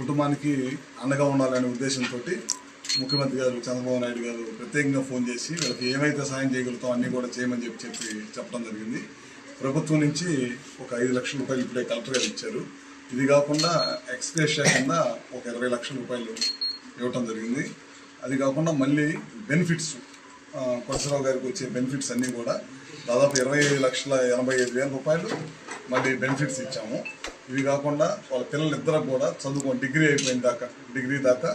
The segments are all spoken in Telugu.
కుటుంబానికి అండగా ఉండాలనే ఉద్దేశంతో ముఖ్యమంత్రి గారు చంద్రబాబు నాయుడు గారు ప్రత్యేకంగా ఫోన్ చేసి వాళ్ళకి ఏమైతే సాయం చేయగలుగుతాం అన్నీ కూడా చేయమని చెప్పి చెప్పి చెప్పడం జరిగింది. ప్రభుత్వం నుంచి ఒక ఐదు లక్షల రూపాయలు ఇప్పుడే కలెక్టర్ గారు ఇచ్చారు. ఇది కాకుండా ఎక్స్ప్రెస్ కింద ఒక ఇరవై లక్షల రూపాయలు ఇవ్వటం జరిగింది. అది కాకుండా మళ్ళీ బెనిఫిట్స్ కొరసరావు గారికి వచ్చే బెనిఫిట్స్ అన్నీ కూడా దాదాపు ఇరవై ఐదు లక్షల ఎనభై ఐదు వేల రూపాయలు మళ్ళీ బెనిఫిట్స్ ఇచ్చాము. ఇవి కాకుండా వాళ్ళ పిల్లలిద్దరికి కూడా చదువుకో డిగ్రీ అయిపోయిన దాకా డిగ్రీ దాకా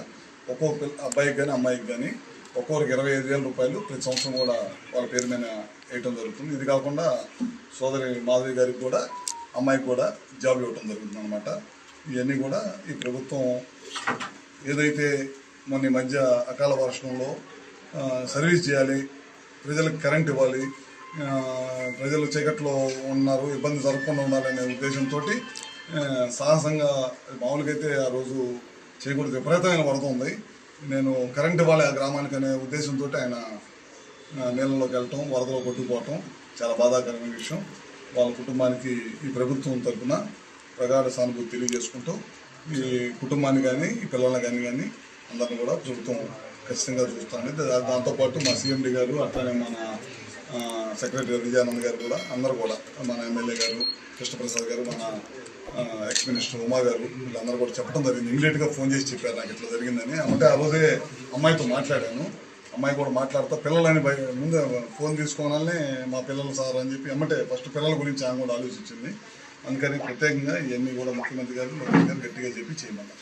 ఒక్కొక్క అబ్బాయికి కానీ అమ్మాయికి కానీ ఒక్కొక్కరికి ఇరవై ఐదు వేల రూపాయలు ప్రతి సంవత్సరం కూడా వాళ్ళ పేరు మీద వేయటం జరుగుతుంది. ఇది కాకుండా సోదరి మాధవి గారికి కూడా అమ్మాయికి కూడా జాబ్ ఇవ్వటం జరుగుతుంది అనమాట ఇవన్నీ కూడా ఈ ప్రభుత్వం ఏదైతే మొన్న ఈ మధ్య అకాల వర్షంలో సర్వీస్ చేయాలి ప్రజలకు కరెంట్ ఇవ్వాలి ప్రజలు చీకట్లో ఉన్నారు ఇబ్బంది జరగకుండా ఉండాలనే ఉద్దేశంతో సాహసంగా మామూలుగా అయితే ఆ రోజు చేయకూడదు విపరీతమైన వరద ఉంది. నేను కరెంట్ ఇవ్వాలి ఆ గ్రామానికి అనే ఉద్దేశంతో ఆయన నీళ్ళలోకి వెళ్ళటం వరదలో కొట్టుకుపోవటం చాలా బాధాకరమైన విషయం. వాళ్ళ కుటుంబానికి ఈ ప్రభుత్వం తరఫున ప్రగాఢ సానుభూతి తెలియజేసుకుంటూ ఈ కుటుంబాన్ని కానీ ఈ పిల్లల్ని కానీ కానీ అందరిని కూడా ప్రభుత్వం ఖచ్చితంగా చూస్తుంది దాంతోపాటు మా సీఎండి గారు అట్లానే మన సెక్రటరీ గారు విజయానంద్ గారు కూడా అందరూ కూడా మన ఎమ్మెల్యే గారు కృష్ణప్రసాద్ గారు మన ఎక్స్ మినిస్టర్ ఉమా గారు వీళ్ళందరూ కూడా చెప్పడం జరిగింది. ఇమీడియట్గా ఫోన్ చేసి చెప్పారు నాకు ఇట్లా జరిగిందని. అంటే ఆ రోజే అమ్మాయితో మాట్లాడాను. అమ్మాయి కూడా మాట్లాడుతూ పిల్లలని ముందు ఫోన్ తీసుకోవాలనే మా పిల్లలు సార్ అని చెప్పి అమ్మంటే ఫస్ట్ పిల్లల గురించి ఆమె కూడా ఆలోచించింది. అందుకని ప్రత్యేకంగా ఇవన్నీ కూడా ముఖ్యమంత్రి గారు లోకేష్ గారు గట్టిగా చెప్పి చేయమన్నారు.